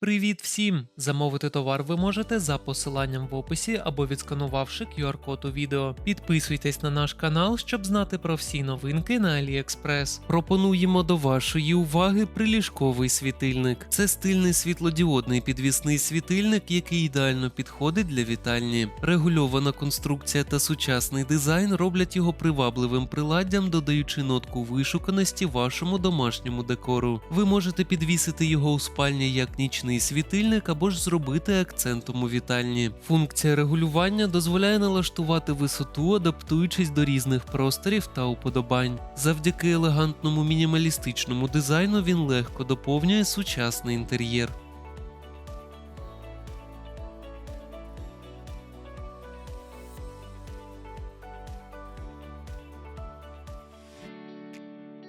Привіт всім! Замовити товар ви можете за посиланням в описі або відсканувавши QR-код у відео. Підписуйтесь на наш канал, щоб знати про всі новинки на AliExpress. Пропонуємо до вашої уваги приліжковий світильник. Це стильний світлодіодний підвісний світильник, який ідеально підходить для вітальні. Регульована конструкція та сучасний дизайн роблять його привабливим приладдям, додаючи нотку вишуканості вашому домашньому декору. Ви можете підвісити його у спальні як нічний світильник або ж зробити акцентом у вітальні. Функція регулювання дозволяє налаштувати висоту, адаптуючись до різних просторів та уподобань. Завдяки елегантному мінімалістичному дизайну він легко доповнює сучасний інтер'єр.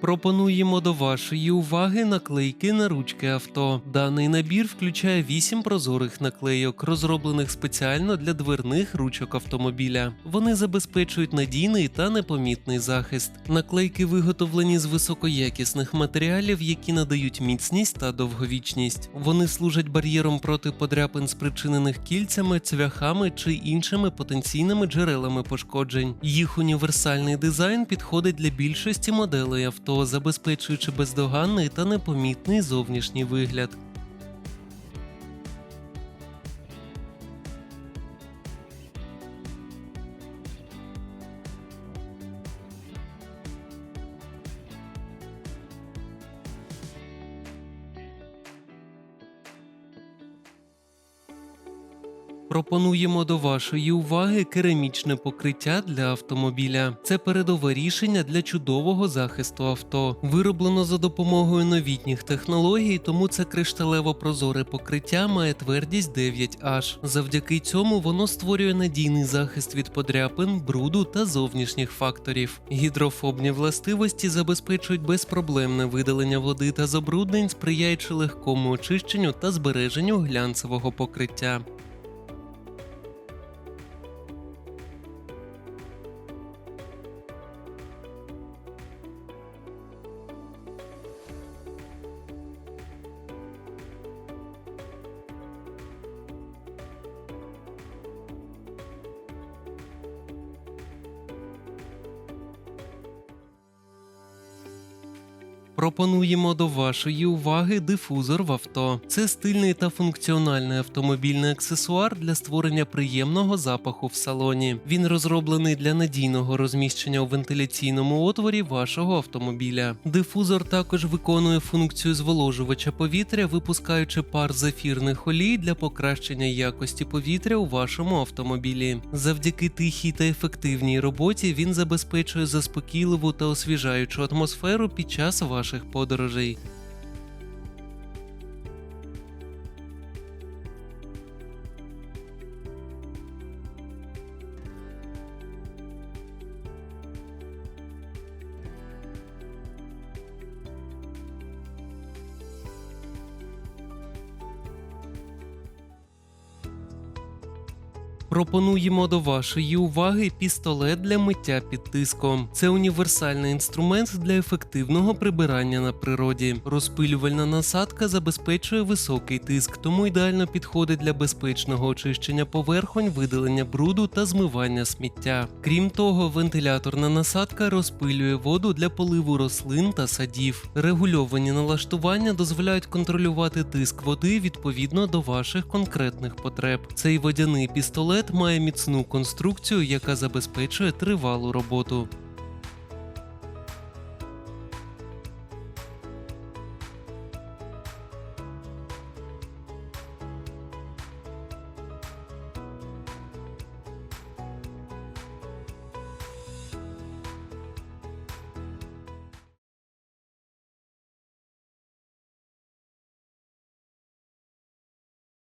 Пропонуємо до вашої уваги наклейки на ручки авто. Даний набір включає 8 прозорих наклейок, розроблених спеціально для дверних ручок автомобіля. Вони забезпечують надійний та непомітний захист. Наклейки виготовлені з високоякісних матеріалів, які надають міцність та довговічність. Вони служать бар'єром проти подряпин, спричинених кільцями, цвяхами чи іншими потенційними джерелами пошкоджень. Їх універсальний дизайн підходить для більшості моделей авто, забезпечуючи бездоганний та непомітний зовнішній вигляд. Пропонуємо до вашої уваги керамічне покриття для автомобіля. Це передове рішення для чудового захисту авто. Вироблено за допомогою новітніх технологій, тому це кришталево прозоре покриття має твердість 9H. Завдяки цьому воно створює надійний захист від подряпин, бруду та зовнішніх факторів. Гідрофобні властивості забезпечують безпроблемне видалення води та забруднень, сприяючи легкому очищенню та збереженню глянцевого покриття. Пропонуємо до вашої уваги дифузор в авто. Це стильний та функціональний автомобільний аксесуар для створення приємного запаху в салоні. Він розроблений для надійного розміщення у вентиляційному отворі вашого автомобіля. Дифузор також виконує функцію зволожувача повітря, випускаючи пар з ефірних олій для покращення якості повітря у вашому автомобілі. Завдяки тихій та ефективній роботі він забезпечує заспокійливу та освіжаючу атмосферу під час ваших подорожей. Пропонуємо до вашої уваги пістолет для миття під тиском. Це універсальний інструмент для ефективного прибирання на природі. Розпилювальна насадка забезпечує високий тиск, тому ідеально підходить для безпечного очищення поверхонь, видалення бруду та змивання сміття. Крім того, вентиляторна насадка розпилює воду для поливу рослин та садів. Регульовані налаштування дозволяють контролювати тиск води відповідно до ваших конкретних потреб. Цей водяний пістолет має міцну конструкцію, яка забезпечує тривалу роботу.